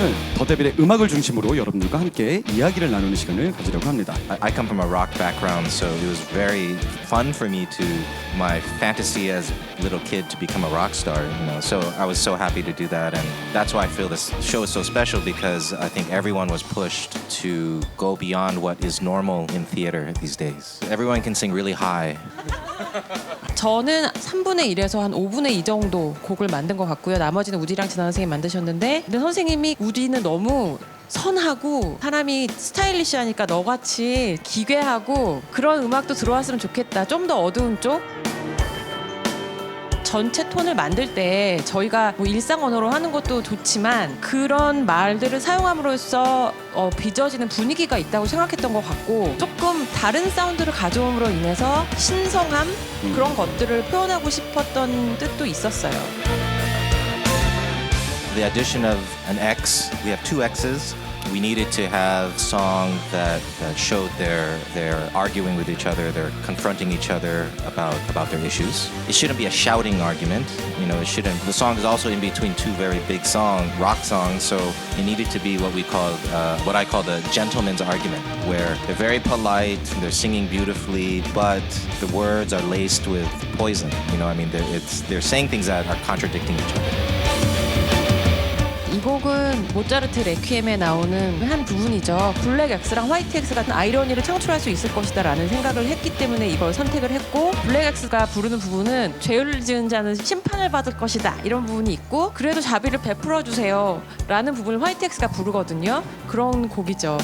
오늘은 더데빌의 음악을 중심으로 여러분들과 함께 이야기를 나누는 시간을 가지려고 합니다. I, I come from a rock background, so it was very fun for me to my fantasy as a little kid to become a rock star. You know, so I was so happy to do that, and that's why I feel this show is so special because I think everyone was pushed to go beyond what is normal in theater these days. Everyone can sing really high. 저는 3분의 1에서 한 5분의 2 정도 곡을 만든 것 같고요. 나머지는 우디랑 진아 선생님이 만드셨는데 근데 선생님이 우디는 너무 선하고 사람이 스타일리시하니까 너같이 기괴하고 그런 음악도 들어왔으면 좋겠다. 좀 더 어두운 쪽. 전체 톤을 만들 때 저희가 뭐 일상 언어로 하는 것도 좋지만 그런 말들을 사용함으로써 어, 빚어지는 분위기가 있다고 생각했던 것 같고 조금 다른 사운드를 가져옴으로 인해서 신성함 그런 것들을 표현하고 싶었던 뜻도 있었어요. The addition of an X, we have two X's. We needed to have song that, that showed they're arguing with each other, they're confronting each other about about their issues. It shouldn't be a shouting argument, you know. It shouldn't. The song is also in between two very big song rock songs, so it needed to be what we call uh, what I call the gentleman's argument, where they're very polite, they're singing beautifully, but the words are laced with poison. You know, I mean, they're, it's they're saying things that are contradicting each other. 이 곡은 모차르트 레퀴엠에 나오는 한 부분이죠. 블랙 X랑 화이트 X 같은 아이러니를 창출할 수 있을 것이다라는 생각을 했기 때문에 이걸 선택을 했고 블랙 X가 부르는 부분은 죄를 지은 자는 심판을 받을 것이다 이런 부분이 있고 그래도 자비를 베풀어 주세요라는 부분을 화이트 X가 부르거든요. 그런 곡이죠.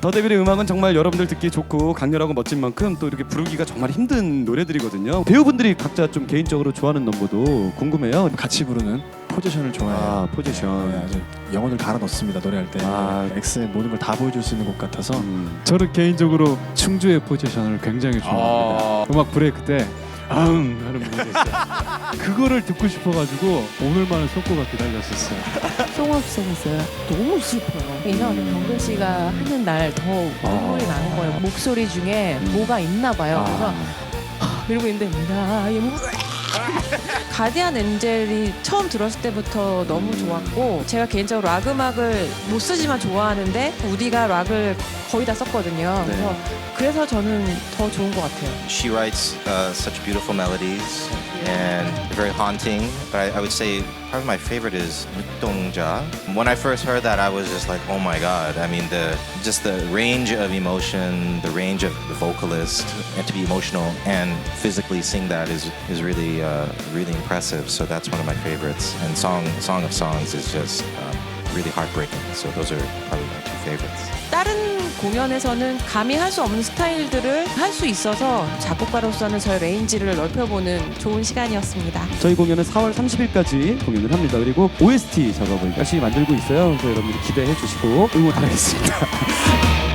더데빌의 음악은 정말 여러분들 듣기 좋고 강렬하고 멋진 만큼 또 이렇게 부르기가 정말 힘든 노래들이거든요. 배우분들이 각자 좀 개인적으로 좋아하는 넘버도 궁금해요. 같이 부르는 포지션을 좋아해요. 아 포지션. 네, 아주 영혼을 갈아 넣습니다 노래할 때. 아. 엑스의 모든 걸 다 보여줄 수 있는 곡 같아서. 음. 저는 개인적으로 충주의 포지션을 굉장히 좋아합니다. 음악 브레이크 때 아응 하는 부분이 있어요. 그거를 듣고 싶어가지고 오늘만을 손꼽아 기다렸었어요. 송업생이었어요. 너무 슬퍼요. 왜냐하면 병근 씨가 하는 날 더 눈물이 나는 거예요. 목소리 중에 뭐가 있나 봐요. 그래서 이러고 있는데 나의 물- 가디안 엔젤이 처음 들었을 때부터 너무 좋았고 제가 개인적으로 락 음악을 못 쓰지만 좋아하는데 우디가 락을 거의 다 썼거든요. 네. 그래서 그래서 저는 더 좋은 것 같아요. She writes uh, such beautiful melodies and very haunting. But I, I would say probably my favorite is Dongja. When I first heard that, I was just like, oh my god! I mean, the just the range of emotion, the range of the vocalist, and to be emotional and physically sing that is is really uh, really impressive. So that's one of my favorites. And song Song of Songs is just um, really heartbreaking. So those are probably my two favorites. 다른 공연에서는 감히 할 수 없는 스타일들을 할 수 있어서 작곡가로서는 저의 레인지를 넓혀보는 좋은 시간이었습니다. 저희 공연은 4월 30일까지 공연을 합니다. 그리고 OST 작업을 열심히 만들고 있어요. 그래서 여러분들 기대해 주시고 응원하겠습니다.